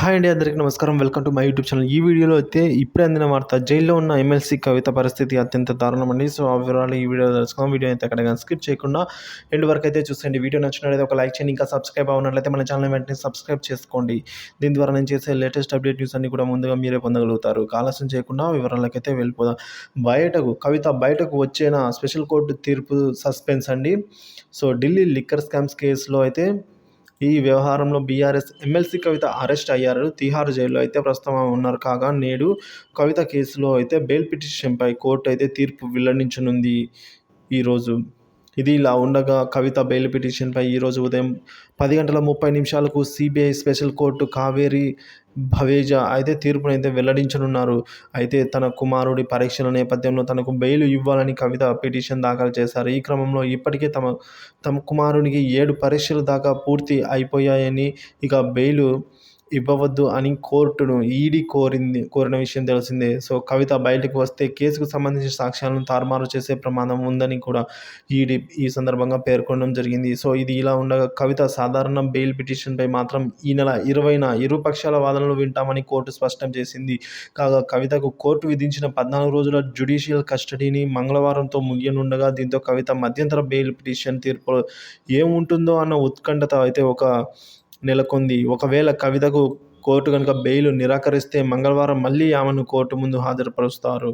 Hi అండి అందరికీ నమస్కారం. Welcome to my YouTube channel. ఈ వీడియోలో అయితే ఇప్పుడే అందిన వార్త జైల్లో ఉన్న ఎమ్మెల్సీ కవిత పరిస్థితి అత్యంత దారుణం అండి సో ఆ వివరాలు ఈ వీడియో తెలుసుకుందాం. వీడియో అయితే ఎక్కడ స్కిప్ చేయకుండా ఎండ్ వరకు అయితే చూసేయండి. వీడియో నచ్చినట్లయితే ఒక లైక్ చేయండి. ఇంకా సబ్స్క్రైబ్ అవునట్లయితే మన ఛానల్ వెంటనే సబ్స్క్రైబ్ చేసుకోండి. దీని ద్వారా నేను చేసే లేటెస్ట్ అప్డేట్ న్యూస్ అన్ని కూడా ముందుగా మీరే పొందగలుగుతారు. ఆలస్యం చేయకుండా వివరాలకైతే వెళ్ళిపోదాం. బయటకు కవిత బయటకు వచ్చేన? స్పెషల్ కోర్టు తీర్పు సస్పెన్స్ అండి. సో ఢిల్లీ లిక్కర్ స్కామ్స్ కేసులో అయితే ఈ వ్యవహారంలో బీఆర్ఎస్ ఎమ్మెల్సీ కవిత అరెస్ట్ అయ్యారు. తిహార్ జైల్లో అయితే ప్రస్తుతం ఉన్నారు. కాగా నేడు కవిత కేసులో అయితే బెయిల్ పిటిషన్పై కోర్టు అయితే తీర్పు వెల్లడించనుంది. ఈరోజు ఇది ఇలా ఉండగా కవిత బెయిల్ పిటిషన్పై ఈరోజు ఉదయం పది గంటల ముప్పై నిమిషాలకు CBI special court Kaveri Baweja అయితే తీర్పునైతే వెల్లడించనున్నారు. అయితే తన కుమారుడి పరీక్షల నేపథ్యంలో తనకు బెయిల్ ఇవ్వాలని కవిత పిటిషన్ దాఖలు చేశారు. ఈ క్రమంలో ఇప్పటికే తమ తమ కుమారునికి ఏడు పరీక్షలు దాకా పూర్తి అయిపోయాయని ఇక బెయిల్ ఇవ్వవద్దు అని కోర్టును ఈడీ కోరింది కోరిన విషయం తెలిసిందే. సో కవిత బయటకు వస్తే కేసుకు సంబంధించిన సాక్ష్యాలను తారుమారు చేసే ప్రమాదం ఉందని కూడా ఈడీ ఈ సందర్భంగా పేర్కొనడం జరిగింది. సో ఇది ఇలా ఉండగా కవిత సాధారణ బెయిల్ పిటిషన్పై మాత్రం ఈ నెల ఇరవైన ఇరు పక్షాల వాదనలు వింటామని కోర్టు స్పష్టం చేసింది. కాగా కవితకు కోర్టు విధించిన పద్నాలుగు రోజుల జ్యుడిషియల్ కస్టడీని మంగళవారంతో ముగియనుండగా దీంతో కవిత మధ్యంతర బెయిల్ పిటిషన్ తీర్పు ఏముంటుందో అన్న ఉత్కంఠత అయితే ఒక నెలకొంది. ఒకవేళ కవితకు కోర్టు కనుక బెయిల్ నిరాకరిస్తే మంగళవారం మళ్ళీ ఆమెను కోర్టు ముందు హాజరుపరుస్తారు.